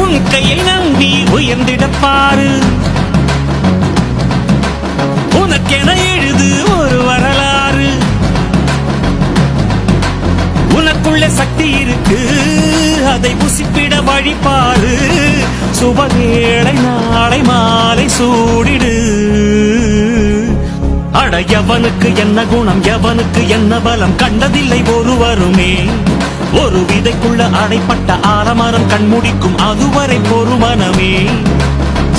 உன் கையை நம்பி உயர்ந்திடப்பாரு உனக்கென எழுது ஒரு வரலாறு. உனக்குள்ள சக்தி இருக்கு அதை புசிப்பிட வழிபாரு சுபவேளை நாளை மாலை சூடிடு. அட எவனுக்கு என்ன குணம் எவனுக்கு என்ன பலம் கண்டதில்லை ஒருவருமே. ஒரு விதைக்குள்ள அடைப்பட்ட ஆலமரம் கண்முடிக்கும் அதுவரை பொறுமனமே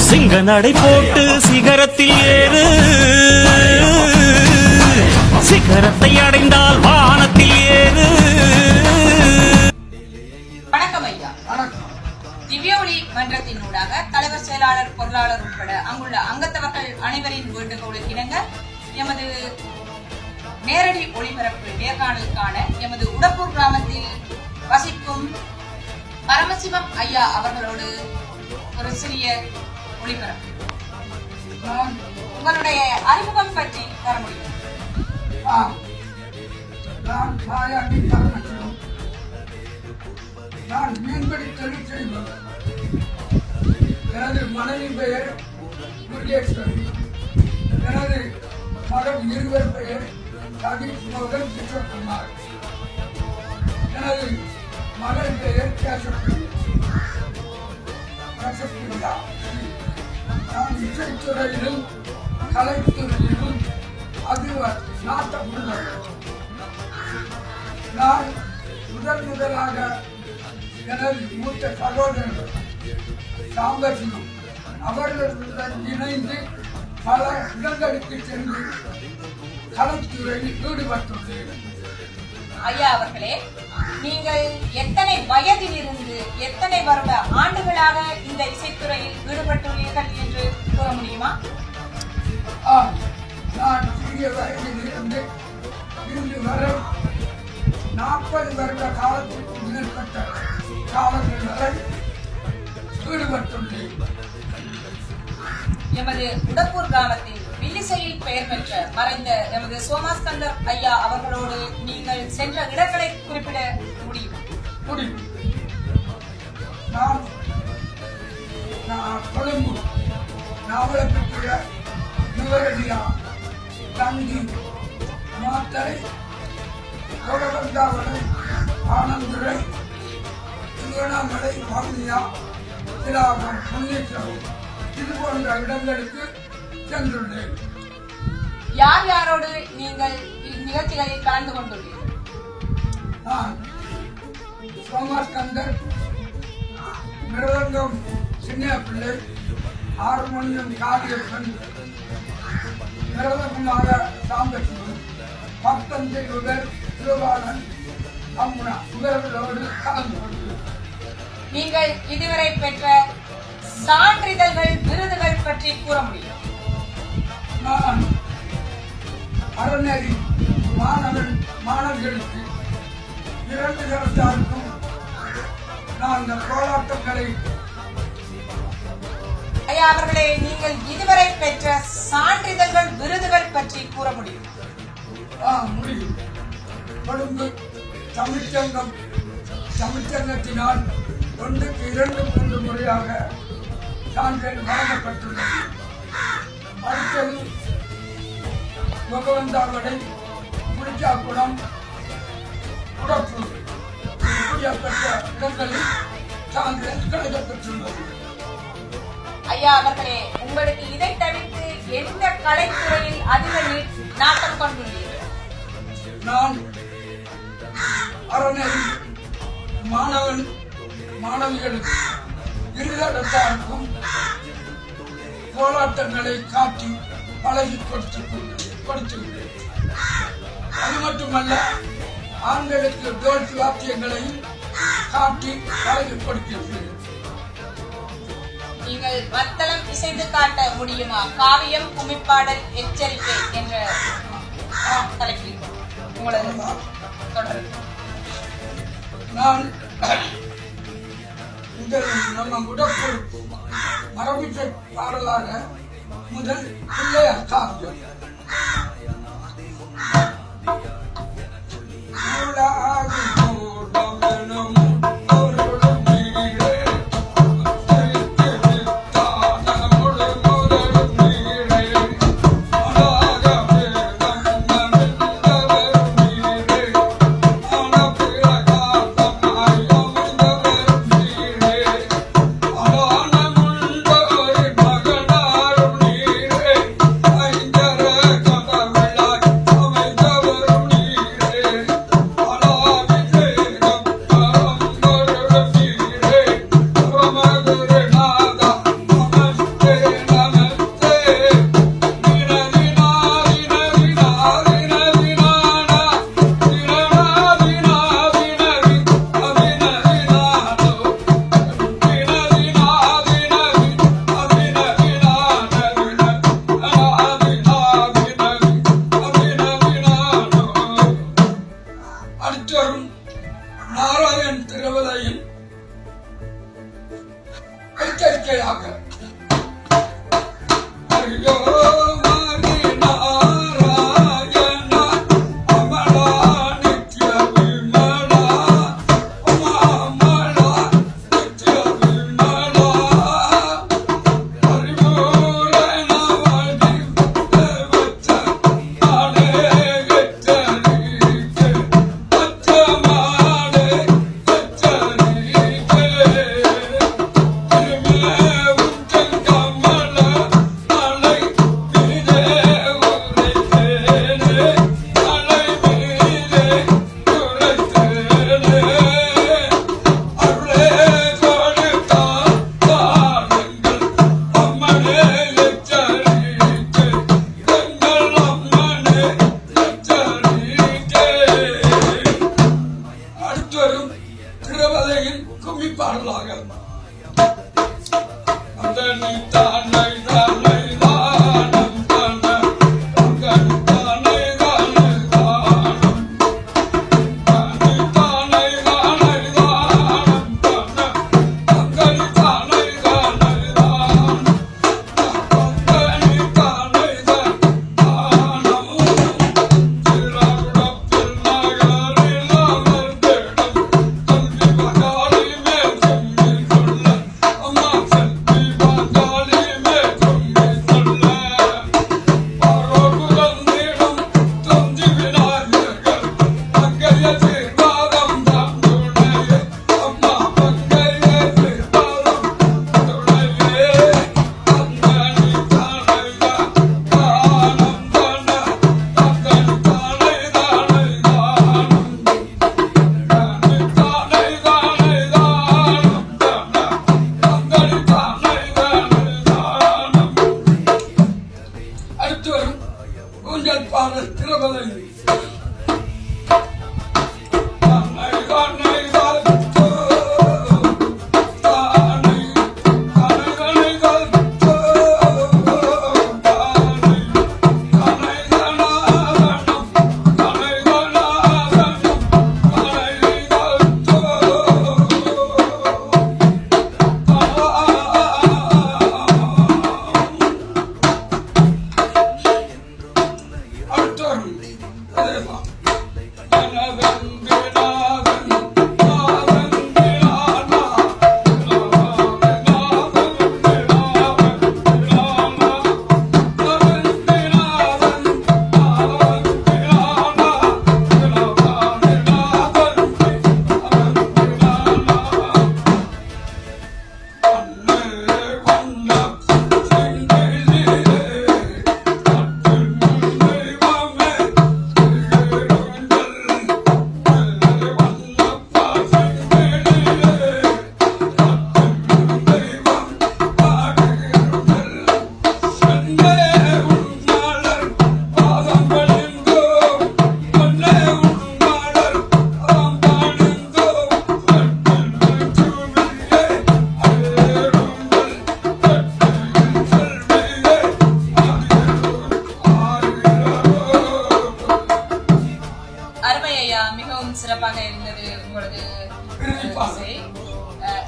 சிங்க நடை போட்டு சிகரத்தில் ஏறு. சிகரத்தை அடைந்தால் வானத்தில் ஏறு. வணக்கம் ஐயா. திவ்யொளி மன்றத்தினூடாக தலைவர் செயலாளர் பொருளாளர் உட்பட அங்குள்ள அங்கத்தவர்கள் அனைவரின் வேண்டுகோளுக்கு இணங்க எமது நேரடி ஒளிபரப்பு நேர்காணலுக்கான எமது உடப்பூர் கிராமத்தில் வசிக்கும் பரமசிவம் ஐயா அவர்களோடு ஒரு சிறிய ஒளிபரப்பு. உங்களுடைய அறிமுகம் பற்றி தர முடியும். நான் தாயாண்டி பரமசிவம் நான் மீன்பிடி தொழில் செய்பவர். எனது மனைவி பெயர் முருகேஸ்வரி. எனது மகன் இருவர் பெயர் சதீஷ் மோகன் கிஷோர்குமார் எனது மகன் பெயர் கேசப்பிரியா நான் இசைத்துறையிலும் கலைத்துறையிலும் அதிபர் நாட்டமுள்ளவர் நான் முதல் முதலாக எனது மூத்த சகோதரர் சாம்பசிவம் அவர்களுடன் இணைந்து பல இடங்களுக்கு சென்று கலைத்துறையில் ஈடுபட்டுள்ளேன் ஐயா அவர்களே நீங்கள் எத்தனை வயதில் இருந்து எத்தனை வருட ஆண்டுகளாக இந்த இசைத்துறையில் ஈடுபட்டுள்ளீர்கள் என்று கூற முடியுமா? நான் சிறிய வயதில் இருந்து இன்று வரை நாற்பது வருட காலத்திற்கு மேற்பட்ட காலங்கள் வரை ஈடுபட்டுள்ளேன். எமது உடப்பூர் கிராமத்தில் வில்லிசையில் பெயர் பெற்ற மறைந்த எமது சோமாஸ்கந்தர் ஐயா அவர்களோடு நீங்கள் சென்ற இடங்களை குறிப்பிட முடியும்? முடியும். நான் நான் கொழும்பு நாவலப்பட்டிய நுவரடியா தங்கி மாத்தரை கொடவந்தாவளை ஆனந்துரை திருவண்ணாமலை வவுனியா திலாபம் முன்னேற்றம் இது போன்ற இடங்களுக்கு சென்றுள்ளேன். யார் யாரோடு நீங்கள் இந்நிகழ்ச்சிகளில் கலந்து கொண்டுள்ளீர்கள்? நான் சோமாஸ்கந்தர் மிருதங்கம் சின்ன பிள்ளை ஹார்மோனியம் காரியப்பன் மிருதங்கமாக சாம்பசிவம் பக்தந்தை உதர் திருவாளன் அம்முனா இவர்களோடு கலந்து கொண்டேன் நீங்கள் இதுவரை பெற்ற சான்றிதழ்கள் விருதுகள் பற்றி கூற முடியும்? நான் அறநெறி மாணவன் மாணவர்களுக்கு இரண்டு தரத்தாருக்கும் நான் இந்த போராட்டங்களை ஐயா அவர்களே நீங்கள் இதுவரை பெற்ற சான்றிதழ்கள் விருதுகள் பற்றி கூற முடியும். ஆ முடியும். கொழும்பு தமிழ்ச்சங்கம் தமிழ்ச்சங்கத்தினால் ஒன்றுக்கு இரண்டு மூன்று முறையாக சான்றிதழ் வழங்கப்பட்டுள்ளது. அடுத்தது முகவந்தாவடை முடிச்சாக்குளம் உடப்பூர் இப்படியாப்பட்ட இடங்களில் சான்றிதழ் கிடைக்கப்பெற்றுள்ளது ஐயா அவர்களே உங்களுக்கு இதை தவிர்த்து எந்த கலைத்துறையில் அதிக நாட்டம் கொண்டுள்ளீர்கள்? நான் அறநெறி மாணவன் மாணவிகளுக்கு இருதடத்தாருக்கும் போராட்டங்களை காட்டி பழகி கொடுத்து கொடுத்துள்ளேன் அது மட்டுமல்ல ஆண்களுக்கு டோல் வாத்தியங்களையும் காட்டி கொடுக்கின்றேன் நீங்கள் மத்தளம் இசைந்து காட்ட முடியுமா? காவியம் குமிப்பாடல் எச்சரிக்கை என்ற தலைப்பில் உங்களது தொடர்பு நான் முதல் நம்ம உடற்பொரு மரபிசை பாடலாக முதல் பிள்ளையார் காவியம்.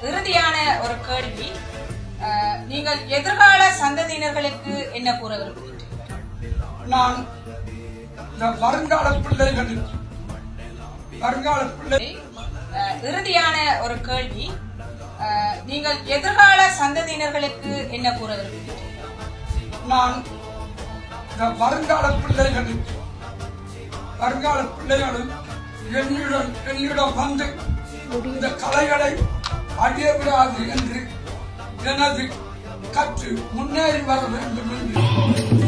இறுதியான ஒரு கேள்வி. நீங்கள் எதிர்கால சந்ததியினர்களுக்கு என்ன கூற விரும்புகிறீர்கள்? நான் வருங்கால பிள்ளைகள். வருங்கால பிள்ளை. இறுதியான ஒரு கேள்வி. நீங்கள் எதிர்கால சந்ததியினர்களுக்கு என்ன கூற விரும்புகிறீர்கள்? நான் வருங்கால பிள்ளைகள். வருங்கால பிள்ளைகளும் என்னிடம் என்னிடம் வந்து இந்த கலைகளை அழிய விடாது என்று எனது கற்று முன்னேறி வர வேண்டும் என்று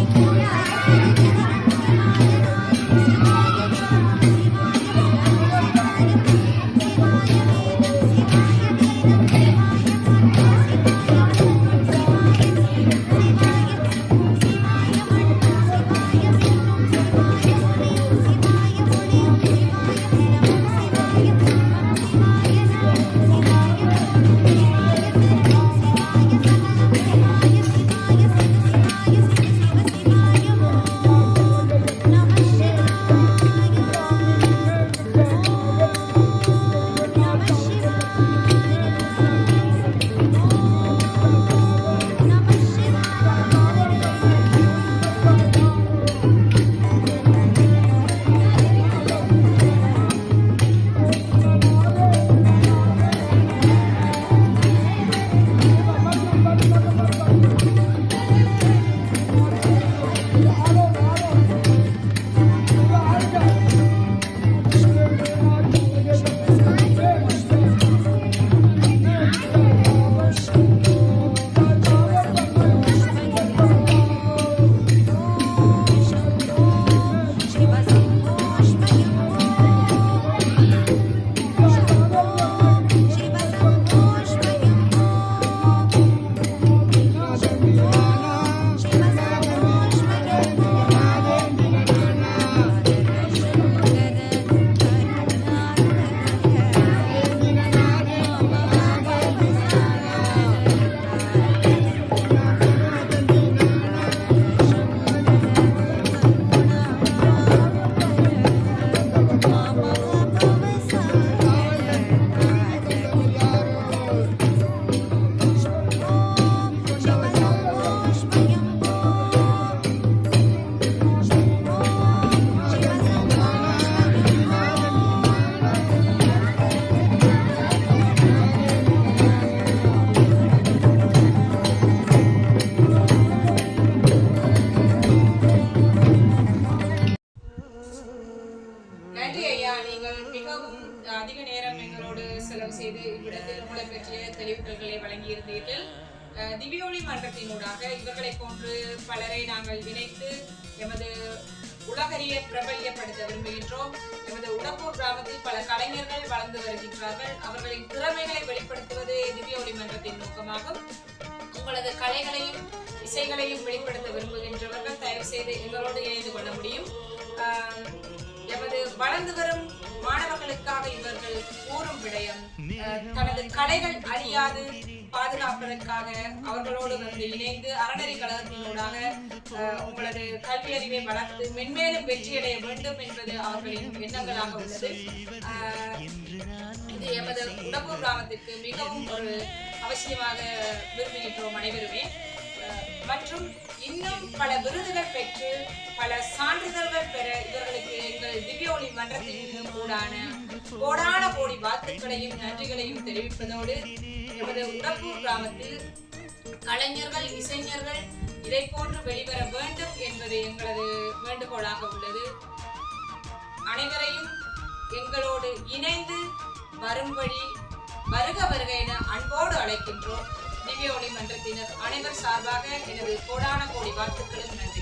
திவ்யொளி இவர்களை போன்று பலரை நாங்கள் இணைத்து எமது உலகறிய பிரபல்யப்படுத்த விரும்புகின்றோம். எமது உடம்பூர் கிராமத்தில் பல கலைஞர்கள் வளர்ந்து வருகின்றார்கள். அவர்களின் திறமைகளை வெளிப்படுத்துவது திவ்யொளி மன்றத்தின் நோக்கமாகும். உங்களது கலைகளையும் இசைகளையும் வெளிப்படுத்த விரும்புகின்றவர்கள் தயவு செய்து எங்களோடு இணைந்து கொள்ள முடியும். ஆஹ், எமது வளர்ந்து வரும் மாணவர்களுக்காக இவர்கள் கூறும் விடயம் தனது கலைகள் அழியாது பாதுகாப்பதற்காக அவர்களோடு வந்து இணைந்து அறநெறி கழகத்தினூடாக உங்களது கல்வி அறிவை வளர்த்து மென்மேலும் வெற்றியடைய வேண்டும் என்பது அவர்களின் எண்ணங்களாக உள்ளது. இது எமது உடம்பூர் கிராமத்திற்கு மிகவும் ஒரு அவசியமாக விரும்புகின்றோம் அனைவருமே. மற்றும் இன்னும் பல விருதுகள் பெற்று பல சான்றிதழ்கள் பெற இவர்களுக்கு எங்கள் திவ்யோலி மன்றத்தின் கூடான கோடான கோடி வாழ்த்துக்களையும் நன்றிகளையும் தெரிவிப்பதோடு எமது உடம்பூர் கிராமத்தில் கலைஞர்கள் இசைஞர்கள் இதை போன்று வெளிவர வேண்டும் என்பது எங்களது வேண்டுகோளாக உள்ளது. அனைவரையும் எங்களோடு இணைந்து வரும்படி வருக வருக என அன்போடு அழைக்கின்றோம். திவ்ய ஒளி மன்றத்தினர் அனைவர் சார்பாக எனது கோடான கோடி வாழ்த்துக்களும் நன்றி